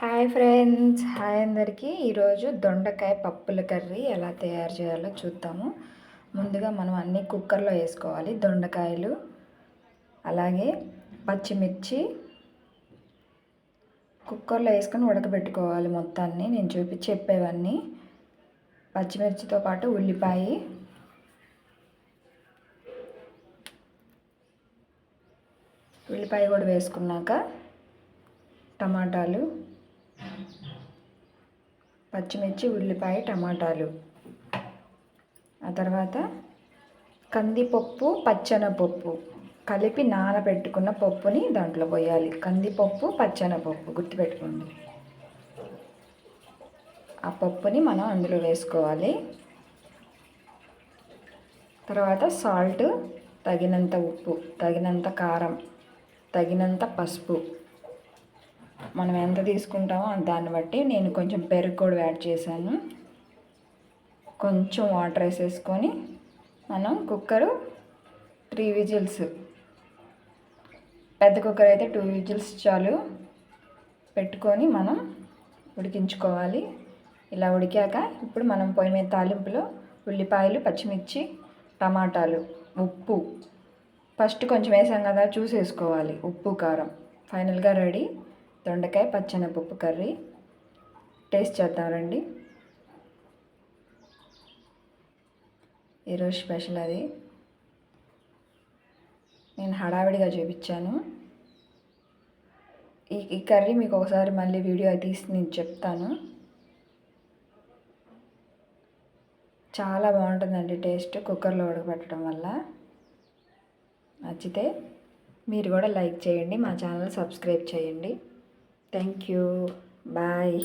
Hi friends hi అందరికీ. ఈరోజు దొండకాయ పప్పుల కర్రీ ఎలా తయారు చేయాలో చూద్దాము. ముందుగా మనం అన్నీ కుక్కర్లో వేసుకోవాలి దొండకాయలు. అలాగే పచ్చిమిర్చి కుక్కర్లో వేసుకొని ఉడకబెట్టుకోవాలి మొత్తాన్ని. నేను చూపించి చెప్పేవన్నీ. పచ్చిమిర్చితో పాటు ఉల్లిపాయ. ఉల్లిపాయ కూడా వేసుకున్నాక టమాటాలు. పచ్చిమిర్చి ఉల్లిపాయ టమాటాలు. ఆ తర్వాత కందిపప్పు పచ్చనపప్పు. కలిపి నానబెట్టుకున్న పప్పుని దాంట్లో పోయాలి. కందిపప్పు పచ్చనపప్పు గుర్తుపెట్టుకోండి. ఆ పప్పుని మనం అందులో వేసుకోవాలి. తర్వాత సాల్ట్ తగినంత ఉప్పు తగినంత కారం తగినంత పసుపు. మనం ఎంత తీసుకుంటామో దాన్ని బట్టి నేను కొంచెం పెరుగు కూడా యాడ్ చేశాను. కొంచెం వాటర్ వేసేసుకొని మనం కుక్కరు త్రీ విజిల్స్. పెద్ద కుక్కర్ అయితే టూ విజిల్స్ చాలు. పెట్టుకొని మనం ఉడికించుకోవాలి. ఇలా ఉడికాక ఇప్పుడు మనం పొయ్యి మీద తాలింపులో ఉల్లిపాయలు పచ్చిమిర్చి టమాటాలు ఉప్పు. ఫస్ట్ కొంచెం వేసాం కదా చూసేసుకోవాలి. ఉప్పు కారం. ఫైనల్గా రెడీ. దొండకాయ పచ్చనపప్పు కర్రీ. టేస్ట్ చేద్దాం రండి. ఈరోజు స్పెషల్ అది. నేను హడావిడిగా చూపించాను. ఈ ఈ కర్రీ మీకు ఒకసారి మళ్ళీ వీడియో తీసి నేను చెప్తాను. చాలా బాగుంటుందండి టేస్ట్ కుక్కర్లో ఉడకబెట్టడం వల్ల. నచ్చితే మీరు కూడా లైక్ చేయండి మా ఛానల్ సబ్స్క్రైబ్ చేయండి. Thank you. Bye.